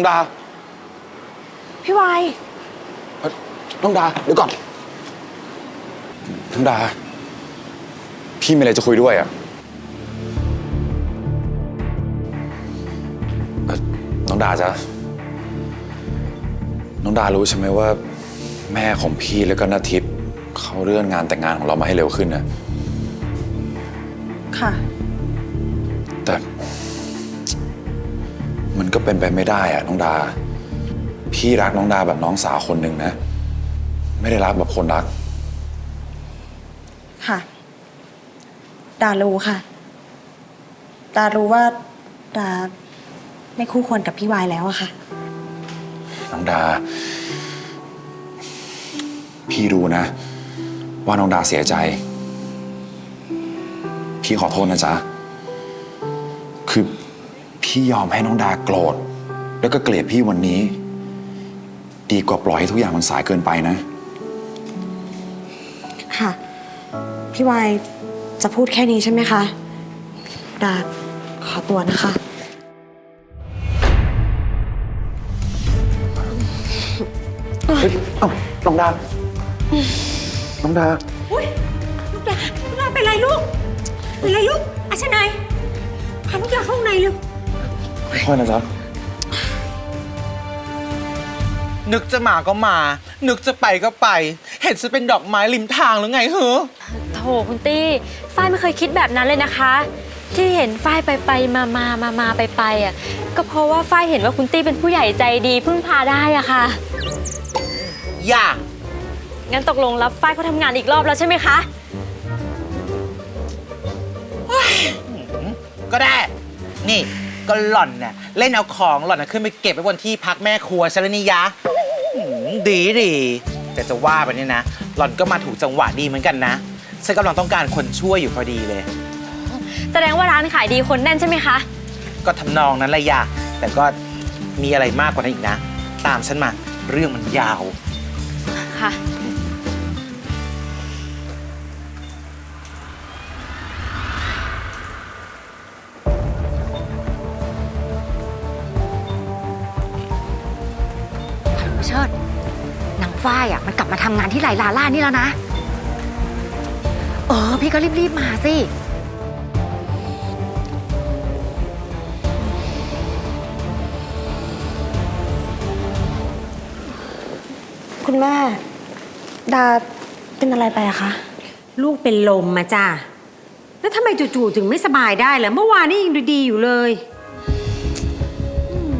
องดา พี่วายเอ้ยน้องดา เดี๋ยวก่อน น้องดา พี่มีอะไรจะคุยด้วยอะเอ่อน้องดาจ๊ะน้องดารู้ใช่ไหมว่า แม่ของพี่แล้วก็นาทิพย์เขาเลื่อนงานแต่งงานของเรามาให้เร็วขึ้นนะ ค่ะ ก็เป็นไปไม่ได้อะน้องดา พี่รักน้องดาแบบน้องสาวคนหนึ่งนะ ไม่ได้รักแบบคนรัก ค่ะ ดารู้ค่ะ ดารู้ว่าดาไม่คู่ควรกับพี่วายแล้วอะค่ะ น้องดา พี่รู้นะ ว่าน้องดาเสียใจ พี่ขอโทษนะจ๊ะ คือ พี่ยอมให้น้องดาโกรธ แล้วก็เกลียดพี่วันนี้ ดีกว่าปล่อยให้ทุกอย่างมันสายเกินไปนะ ค่ะ พี่วายจะพูดแค่นี้ใช่ไหมคะ ดาขอตัวนะคะ เฮ้ยเอ้าน้องดา น้องดา อุ้ยลูกดาลูกดาเป็นไรลูก เป็นไรลูกอาชนายพาลูกดาเข้าข้างในเร็ว ค่อยนะจ๊ะนึกจะมาก็มา นึกจะไปก็ไป เห็นจะเป็นดอกไม้ริมทางหรือไงเหรอโถคุณตี้ฝ้ายไม่เคยคิดแบบนั้นเลยนะคะ ที่เห็นฝ้ายไปไปมามามามาไปไปอะก็เพราะว่าฝ้ายเห็นว่าคุณตี้เป็นผู้ใหญ่ใจดีพึ่งพาได้อะค่ะ อย่า งั้นตกลงรับฝ้ายเขาทำงานอีกรอบแล้วใช่ไหมคะก็ได้ นี่ ก็หล่อนน่ะเล่นเอาของหล่อนน่ะขึ้นไปเก็บไว้บนที่พักแม่ครัวชลนิยะหืมดีดีแต่จะว่าไปเนี่ยนะ หล่อนก็มาถูกจังหวะดีเหมือนกันนะฉันกำลังต้องการคนช่วยอยู่พอดีเลย แสดงว่าร้านขายดีคนแน่นใช่ไหมคะ ก็ทำนองนั้นแหละอย่าแต่ก็มีอะไรมากกว่านั้นอีกนะ ตามฉันมาเรื่องมันยาว ค่ะ เชิดนางฝ้ายอะมันกลับมาทำงานที่ไหลลาล่านี่แล้วนะ เออ พี่ก็รีบ ๆ มาสิ คุณแม่ ดาเป็นอะไรไปอะคะ ลูกเป็นลมมาจ้าแล้วทำไมจู่ๆถึงไม่สบายได้ล่ะเมื่อวานนี่ยังดูดีอยู่เลยอืม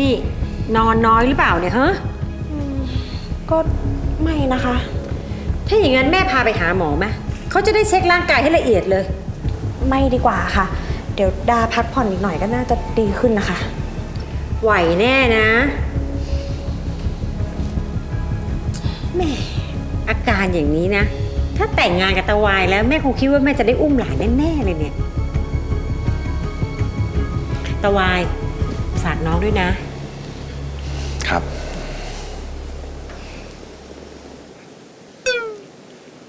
นี่นอนน้อยหรือเปล่าเนี่ยฮะ ก็ไม่นะคะ ถ้าอย่างนั้นแม่พาไปหาหมอไหมเขาจะได้เช็คร่างกายให้ละเอียดเลย ไม่ดีกว่าค่ะ เดี๋ยวดาพักผ่อนอีกหน่อยก็น่าจะดีขึ้นนะคะ ไหวแน่นะแม่อาการอย่างนี้นะ ถ้าแต่งงานกับตะวายแล้วแม่คงคิดว่าแม่จะได้อุ้มหลานแน่ๆเลยเนี่ย ตะวายฝากน้องด้วยนะ ครับ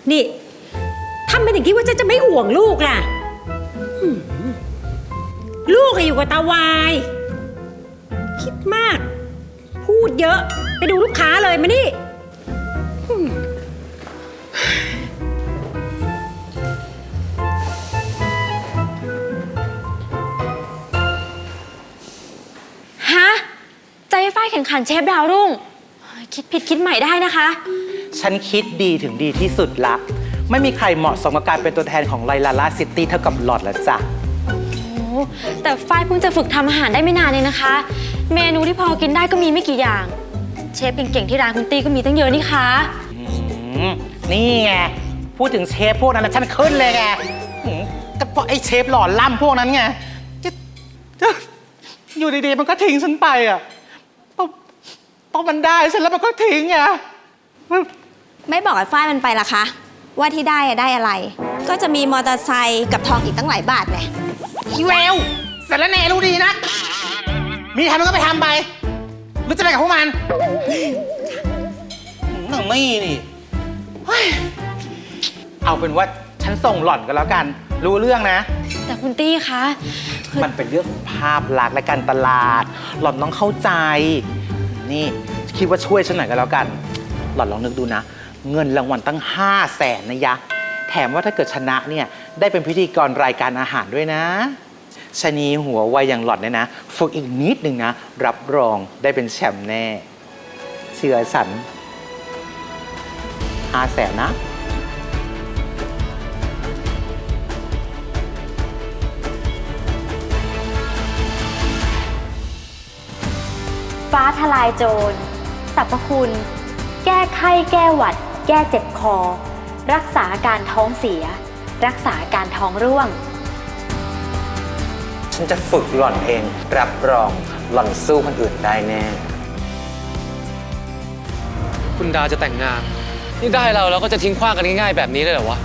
นี่ทำเป็นอย่างคิดว่าจะจะไม่ห่วงลูกล่ะหืมลูกอะอยู่กับตาวาย คิดมาก พูดเยอะ ไปดูลูกค้าเลยมานี่ ฮะ ใจฝ้ายแข่งขันเชฟดาวรุ่ง คิดผิดคิดใหม่ได้นะคะ ฉันคิดดีถึงดีที่สุดละ ไม่มีใครเหมาะสมกับการเป็นตัวแทนของไลลาลาซิตี้เท่ากับหลอดแล้วจ้ะ โอ้แต่ฝ้ายเพิ่งจะฝึกทำอาหารได้ไม่นานเองนะคะ เมนูที่พอกินได้ก็มีไม่กี่อย่าง เชฟเก่งๆที่ร้านคุณตี้ก็มีตั้งเยอะนี่คะอืมนี่ไง พูดถึงเชฟพวกนั้นนะฉันขึ้นเลยไงอืมก็เพราะไอ้เชฟหล่อล่ำพวกนั้นไงจะจะอยู่ดีๆ มันก็ทิ้งฉันไปอะพอพอมันได้ฉันแล้วมันก็ทิ้งไง ไม่บอกไอ้ฝ้ายมันไปล่ะคะ ว่าที่ได้อะได้อะไร ก็จะมีมอเตอร์ไซค์กับทองอีกตั้งหลายบาทไงอีแววเสร็จแล้วแน่รู้ดีนะมีทำมันก็ไปทำไปหรือจะไปกับพวกมันหนังนี่นี่เฮ้ยเอาเป็นว่าฉันส่งหล่อนก็แล้วกัน รู้เรื่องนะ แต่คุณตี้คะมันเป็นเรื่องของภาพลักษณ์และการตลาด หล่อนต้องเข้าใจ นี่คิดว่าช่วยฉันหน่อยก็แล้วกัน หล่อนลองนึกดูนะ เงินรางวัลตั้ง 5 0 0แสนนะยะ แถมว่าถ้าเกิดชนะเนี่ย ได้เป็นพิธีกรรายการอาหารด้วยนะชะนีหัวไวอย่างหล่อนเนี่ยนะ ฝึกอีกนิดนึงนะ รับรองได้เป็นแชมป์แน่ เชื่อสันห้าแสนนะฟ้าทลายโจร สรรพคุณ แก้ไข้แก้หวัด แก้เจ็บคอ รักษาอาการท้องเสีย รักษาอาการท้องร่วง ฉันจะฝึกหล่อนเอง รับรองหล่อนสู้คนอื่นได้แน่ คุณดาจะแต่งงาน นี่ได้เราแล้วก็จะทิ้งขว้างกันง่ายๆแบบนี้เลยเหรอวะ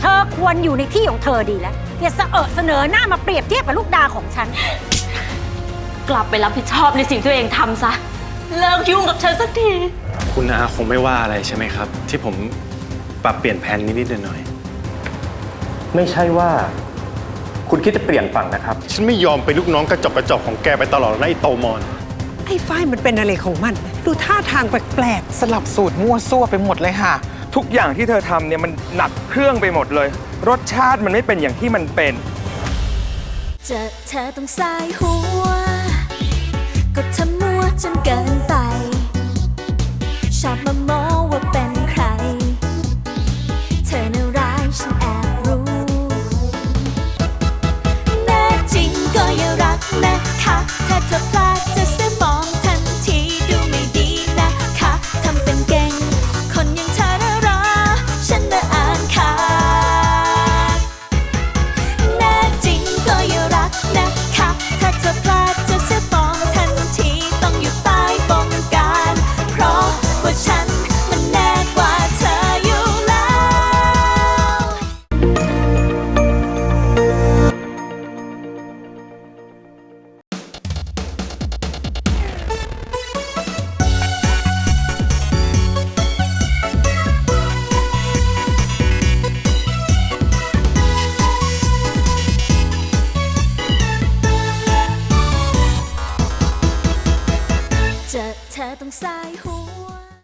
เธอควรอยู่ในที่ของเธอดีแล้วอย่าเสอะเสนอหน้ามาเปรียบเทียบกับลูกดาของฉัน กลับไปรับผิดชอบในสิ่งที่ตัวเองทำซะ เลิกยุ่งกับฉันสักที คุณอาคงไม่ว่าอะไรใช่ไหมครับ ที่ผมปรับเปลี่ยนแผนนิดๆหน่อยไม่ใช่ว่า คุณคิดจะเปลี่ยนฝั่งนะครับ ๆฉันไม่ยอมเป็นลูกน้องกระจอกกระจอกของแกไปตลอดนะไอ้โตมอน ไอ้ฝ้ายมันเป็นอะไรของมัน ดูท่าทางแปลกสลับสูตรมั่วซั่วไปหมดเลยค่ะ ทุกอย่างที่เธอทำเนี่ยมันหนักเครื่องไปหมดเลย รสชาติมันไม่เป็นอย่างที่มันเป็น เจอเธอต้องสายหัว ก็ทำมัวจนเกินไป ช